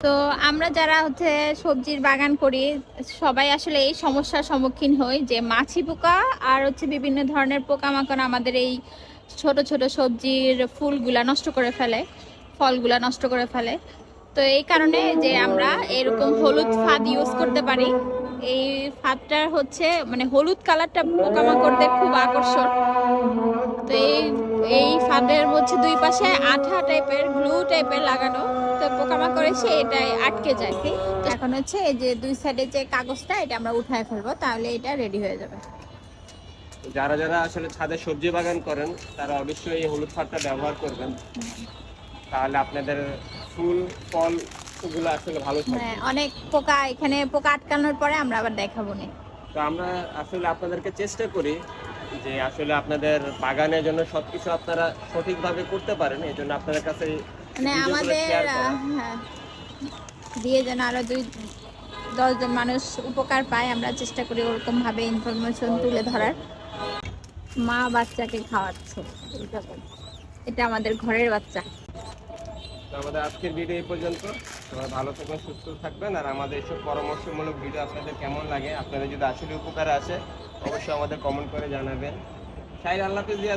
তো আমরা যারা হচ্ছে সবজির বাগান করি, সবাই আসলে এই সমস্যার সম্মুখীন হই যে মাছি পোকা আর হচ্ছে বিভিন্ন ধরনের পোকামাকড় আমাদের এই ছোট ছোট সবজির ফুলগুলা নষ্ট করে ফেলে, ফলগুলা নষ্ট করে ফেলে। তো এই কারণে যে আমরা এরকম হলুদ ফাঁদ ইউজ করতে পারি। এই ফাঁদটা হচ্ছে মানে হলুদ কালারটা পোকামাকড়দের খুব আকর্ষণ। তো এই ফাঁদের হচ্ছে দুই পাশে আঠা টাইপের গ্লু টাইপের লাগানো। তো পোকামাকড় এসে এটাই আটকে যায়। তো এখন হচ্ছে এই যে দুই সাইডে যে কাগজটা এটা আমরা উঠায় ফেলব তাহলে এটা রেডি হয়ে যাবে। যারা যারা আসলে ছাদে সবজি বাগান করেন তারা অবশ্যই এই হলুদ সারটা ব্যবহার করবেন। তাহলে আপনাদের ফুল ফলগুলো আসলে ভালো থাকবে। হ্যাঁ অনেক পোকা এখানে পোকা আটকানোর পরে আমরা আবার দেখাবো না। তো আমরা আসলে আপনাদেরকে চেষ্টা করি যে আসলে আপনাদের বাগানের জন্য সবকিছু আপনারা সঠিকভাবে করতে পারেন এই জন্য আপনাদের কাছে মানে আমাদের হ্যাঁ দিয়ে যেন আরও দুই দশজন মানুষ উপকার পায় আমরা চেষ্টা করি ওরকম ভাবে ইনফরমেশন তুলে ধরার। মা বাচ্চাকে খাওয়াচ্ছে এটা আমাদের ঘরের বাচ্চা। তো আমাদের আজকের ভিডিও এই পর্যন্ত। সবাই ভালো থাকবেন, সুস্থ থাকবেন, আর আমাদের এইসব পরামর্শমূলক ভিডিও আপনাদের কেমন লাগে, আপনাদের যদি আসলে উপকারে আসে, অবশ্যই আমাদের কমেন্ট করে জানাবেন। সাইড আল্লাহ হাফিজ দিয়া